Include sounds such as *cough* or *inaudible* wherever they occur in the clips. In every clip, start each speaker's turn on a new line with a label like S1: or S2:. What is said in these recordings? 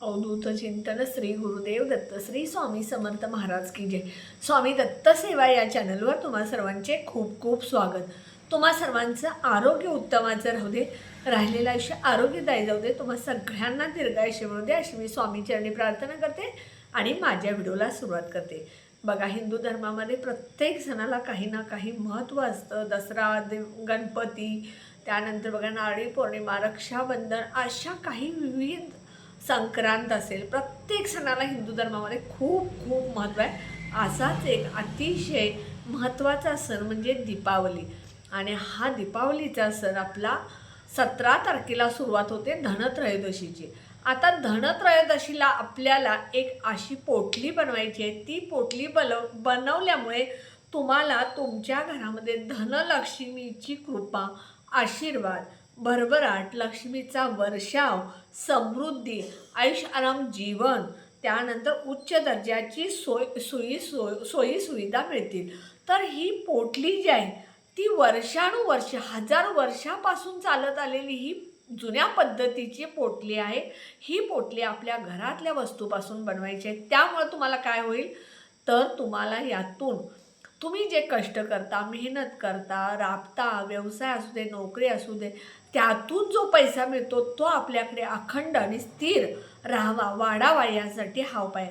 S1: अवधूत चिंतन श्री गुरुदेव दत्त श्री स्वामी समर्थ महाराज की जय. स्वामी दत्त सेवा या चॅनलवर तुम्हा सर्वांचे खूप खूप स्वागत. तुम्हा सर्वांचं आरोग्य उत्तमाचं राहू दे राहिलेलं आयुष्य आरोग्यदायी जाऊ दे तुम्हा सगळ्यांना दीर्घायुष्य मिळू दे अशी मी स्वामीचरणी प्रार्थना करते आणि माझ्या व्हिडिओला सुरुवात करते. बघा हिंदू धर्मामध्ये प्रत्येक सणाला काही ना काही महत्त्व असतं. दसरा गणपती त्यानंतर बघा नारळी पौर्णिमा रक्षाबंधन अशा काही विविध संक्रांत असेल प्रत्येक सणाला हिंदू धर्मामध्ये खूप खूप महत्त्व आहे. असाच एक अतिशय महत्त्वाचा सण म्हणजे दीपावली. आणि हा दीपावलीचा सण आपला सतरा तारखेला सुरुवात होते धनत्रयोदशीची. आता धनत्रयोदशीला आपल्याला एक अशी पोटली बनवायची आहे. ती पोटली बनव बनवल्यामुळे तुम्हाला तुमच्या घरामध्ये धनलक्ष्मीची कृपा आशीर्वाद भरभराट लक्ष्मीचा वर्षाव समृद्धी आयुष्य आराम जीवन. त्यानंतर उच्च दर्जाची सोय सोयी सोय सोयी सुविधा मिळतील. तर ही पोटली जी आहे ती वर्षानुवर्ष हजार वर्षापासून चालत आलेली ही जुन्या पद्धतीची पोटली आहे. ही पोटली आपल्या घरातल्या वस्तूपासून बनवायची आहे. त्यामुळे तुम्हाला काय होईल? तर तुम्हाला यातून तुम्ही जे कष्ट करता मेहनत करता राबता व्यवसाय असू दे नोकरी असू दे त्यातून जो पैसा मिळतो तो आपल्याकडे अखंड आणि स्थिर राहावा वाढावा यासाठी हा उपाय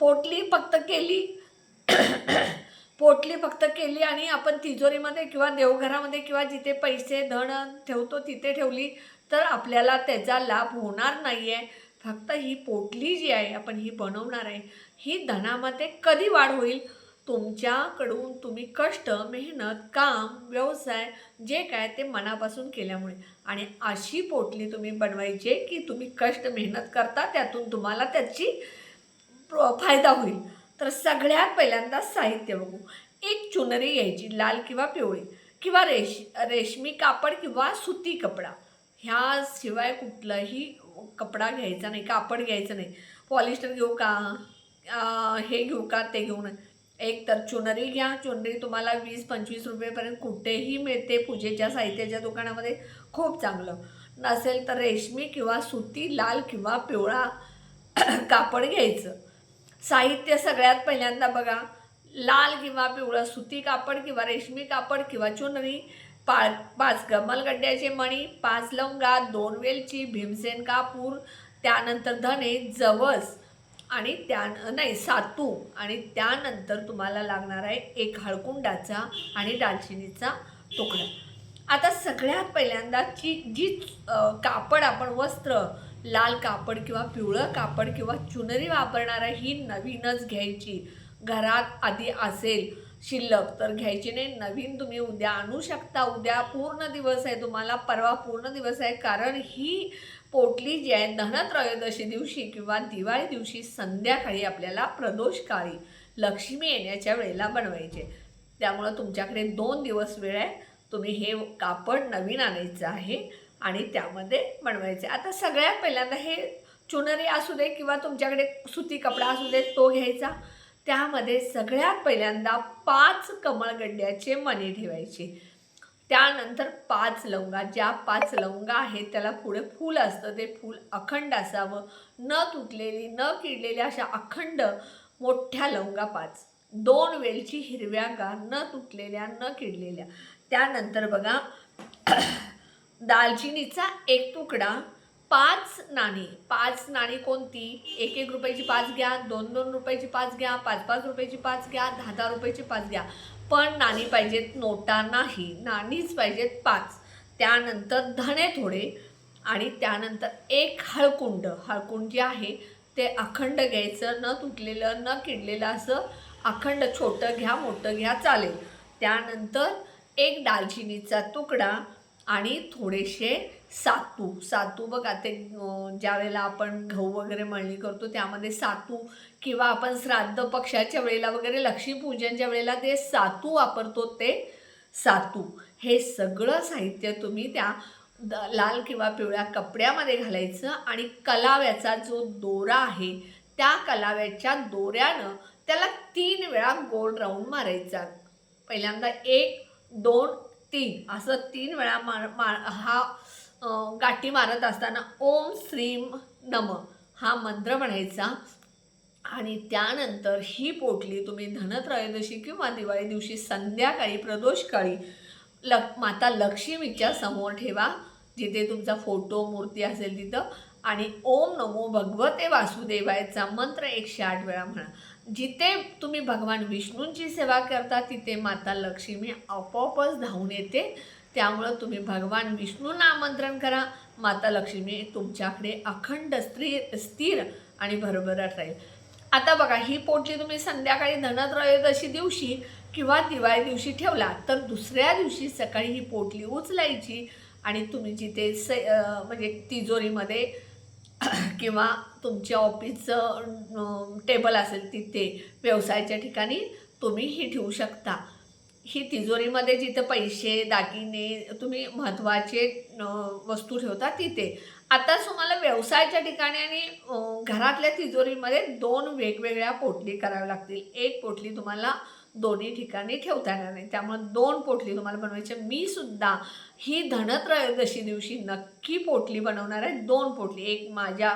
S1: पोटली फक्त केली *clears throat* पोटली फक्त केली आणि आपण तिजोरीमध्ये किंवा देवघरामध्ये किंवा जिथे पैसे धन ठेवतो तिथे ठेवली तर आपल्याला त्याचा लाभ होणार नाही आहे फक्त ही पोटली जी आहे आपण ही बनवणार आहे ही धनामध्ये कधी वाढ होईल? तुमच्याकडून तुम्ही कष्ट मेहनत काम व्यवसाय जे काय ते मनापासून केल्यामुळे. आणि अशी पोटली तुम्ही बनवायची की तुम्ही कष्ट मेहनत करता त्यातून तुम्हाला त्याची फायदा होईल. तर सगळ्यात पहिल्यांदा साहित्य बघू. एक चुनरी घ्यायची लाल किंवा पिवळी किंवा रेश रेशमी कापड किंवा सुती कपडा. ह्याशिवाय कुठलाही कपडा घ्यायचा नाही कापड घ्यायचं नाही. पॉलिस्टर घेऊ का? हे घेऊ का? ते घेऊ नये. एक तर चुनरी घ्या. चुनरी तुम्हाला वीस पंचवीस रुपयेपर्यंत कुठेही मिळते. पूजेच्या साहित्याच्या दुकानामध्ये खूप चांगलं. नसेल तर रेशमी किंवा सुती लाल किंवा पिवळा *clears throat* कापड घ्यायचं. साहित्य सगळ्यात पहिल्यांदा बघा. लाल किंवा पिवळं सुती कापड किंवा रेशमी कापड किंवा चुनरी पा पाच कमलगड्ड्याचे मणी पाच लवंगा दोन वेलची भीमसेन कापूर त्यानंतर धने जवस आणि त्या नाही सातू. आणि त्यानंतर तुम्हाला लागणार आहे एक हळकुंडाचा आणि दालचिनीचा तुकडा. आता सगळ्यात पहिल्यांदा जी जी कापड आपण वस्त्र लाल कापड किंवा पिवळं कापड किंवा चुनरी वापरणार आहे ही नवीनच घ्यायची. घरात आधी असेल शिल्लक. तर घ्यायची नाही नवीन तुम्ही उद्या आणू शकता. उद्या पूर्ण दिवस आहे तुम्हाला परवा पूर्ण दिवस आहे. कारण ही पोटली जी आहे धनत्रयोदशी दिवशी किंवा दिवाळी दिवशी संध्याकाळी आपल्याला प्रदोषकाळी लक्ष्मी येण्याच्या वेळेला बनवायचे. त्यामुळं तुमच्याकडे दोन दिवस वेळ आहे. तुम्ही हे कापड नवीन आणायचं आहे आणि त्यामध्ये बनवायचे. आता सगळ्यात पहिल्यांदा हे चुनरी असू दे किंवा तुमच्याकडे सुती कपडा असू दे तो घ्यायचा. त्यामध्ये सगळ्यात पहिल्यांदा पाच कमळगड्ड्याचे मणी ठेवायचे. त्यानंतर पाच लवंगा ज्या पाच लवंगा आहेत त्याला पुढे फूल असतं ते फूल अखंड असावं. न तुटलेली न किडलेली अशा अखंड मोठ्या लवंगा पाच. दोन वेलची हिरव्यागार न तुटलेल्या न किडलेल्या. त्यानंतर बघा *clears throat* दालचिनीचा एक तुकडा पाच नाणी पाच नाणी कोणती? एक एक रुपयाची पाच घ्या दोन दोन रुपयाची पाच घ्या पाच पाच रुपयाची पाच घ्या दहा दहा रुपयाची पाच घ्या. पण नाणी पाहिजेत नोटा नाही नाणीच पाहिजेत पाच. त्यानंतर धणे थोडे आणि त्यानंतर एक हळकुंड. हळकुंड जे आहे ते अखंड घ्यायचं न तुटलेलं न किडलेलं असं अखंड छोटं घ्या मोठं घ्या चालेल. त्यानंतर एक दालचिनीचा तुकडा आणि थोडेसे सातू सातू बघा ते ज्या वेळेला आपण गहू वगैरे मळणी करतो त्यामध्ये सातू किंवा आपण श्राद्ध पक्षाच्या वेळेला वगैरे लक्ष्मीपूजनच्या वेळेला ते सातू वापरतो ते सातू. हे सगळं साहित्य तुम्ही त्या द- लाल किंवा पिवळ्या कपड्यामध्ये घालायचं आणि कलाव्याचा जो दोरा आहे त्या कलाव्याच्या दोऱ्यानं त्याला तीन वेळा गोल राऊंड मारायचा. पहिल्यांदा एक दोन तीन. असं तीन वेळा मार मार हा गाठी मारत असताना ओम श्रीम नम हा मंत्र म्हणायचा. आणि त्यानंतर ही पोटली तुम्ही धनत्रयोदशी किंवा दिवाळी दिवशी संध्याकाळी प्रदोषकाळी ल माता लक्ष्मीच्या समोर ठेवा. जिथे तुमचा फोटो मूर्ती असेल तिथं. आणि ओम नमो भगवते वासुदेवायचा मंत्र एकशे आठ वेळा म्हणा. जिथे तुम्ही भगवान विष्णूंची सेवा करता तिथे माता लक्ष्मी आपोआपच धावून येते. त्यामुळं तुम्ही भगवान विष्णूंना आमंत्रण करा. माता लक्ष्मी तुमच्याकडे अखंड स्त्री स्थिर आणि भरभराट राहील. आता बघा ही पोटली तुम्ही संध्याकाळी धनत्रयोदशी दिवशी किंवा दिवाळी दिवशी ठेवला तर दुसऱ्या दिवशी सकाळी ही पोटली उचलायची आणि तुम्ही जिथे स म्हणजे तिजोरीमध्ये *clears throat* किंवा तुमच्या ऑफिसचं टेबल असेल तिथे व्यवसायाच्या ठिकाणी तुम्ही ही ठेवू शकता. ही तिजोरीमध्ये जिथं पैसे दागिने तुम्ही महत्त्वाचे वस्तू ठेवता तिथे. आता तुम्हाला व्यवसायाच्या ठिकाणी आणि घरातल्या तिजोरीमध्ये दोन वेगवेगळ्या पोटली कराव्या लागतील. एक पोटली तुम्हाला दोन्ही ठिकाणी ठेवता येणार नाही. त्यामुळे दोन पोटली तुम्हाला बनवायच्या मी सुद्धा ही धनत्रयोदशी दिवशी नक्की पोटली बनवणार आहे. दोन पोटली एक माझ्या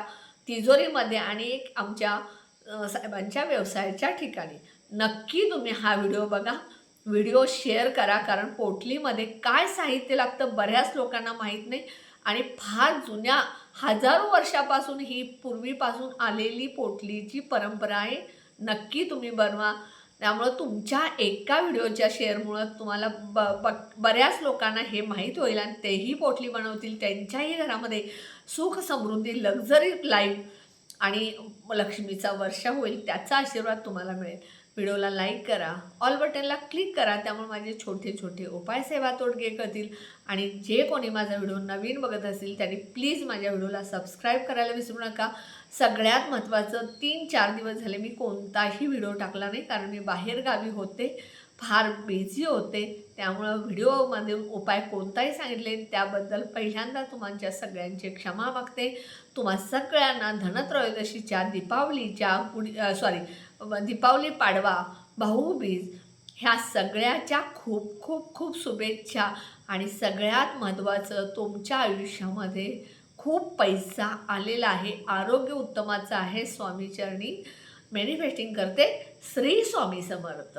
S1: तिजोरीमध्ये आणि एक आमच्या साहेबांच्या व्यवसायाच्या ठिकाणी. नक्की तुम्ही हा व्हिडिओ बघा. व्हिडिओ शेअर करा कारण पोटलीमध्ये काय साहित्य लागतं बऱ्याच लोकांना माहीत नाही. आणि फार जुन्या हजारो वर्षापासून ही पूर्वीपासून आलेली पोटलीची परंपरा आहे. नक्की तुम्ही बनवा. त्यामुळं तुमच्या एका व्हिडिओच्या शेअरमुळं तुम्हाला ब ब बऱ्याच लोकांना हे माहीत होईल आणि तेही पोटली बनवतील. त्यांच्याही घरामध्ये सुख समृद्धी लक्झरी लाईफ आणि लक्ष्मीचा वर्षा होईल त्याचा आशीर्वाद तुम्हाला मिळेल. व्हिडिओला लाईक करा ऑल बटनला क्लिक करा त्यामुळे माझे छोटे छोटे उपाय सेवा तोडगे करतील. आणि जे कोणी माझा व्हिडिओ नवीन बघत असतील त्यांनी प्लीज माझ्या व्हिडिओला सबस्क्राईब करायला विसरू नका. सगळ्यात महत्त्वाचं तीन चार दिवस झाले मी कोणताही व्हिडिओ टाकला नाही कारण मी बाहेरगावी होते फार बिझी होते. त्यामुळं व्हिडिओमध्ये उपाय कोणताही सांगितले त्याबद्दल पहिल्यांदा तुमच्या सगळ्यांची क्षमा मागते. तुम्हा सगळ्यांना धनत्रयोदशीच्या दीपावलीच्या गुढी सॉरी दीपावली पाडवा भाऊबीज ह्या सगळ्याच्या खूप खूप खूप शुभेच्छा आणि सगळ्यात महत्त्वाचं तुमच्या आयुष्यामध्ये खूप पैसा आलेला आहे. आरोग्य उत्तमाचं आहे. स्वामीचरणी मॅनिफेस्टिंग करते श्री स्वामी समर्थ.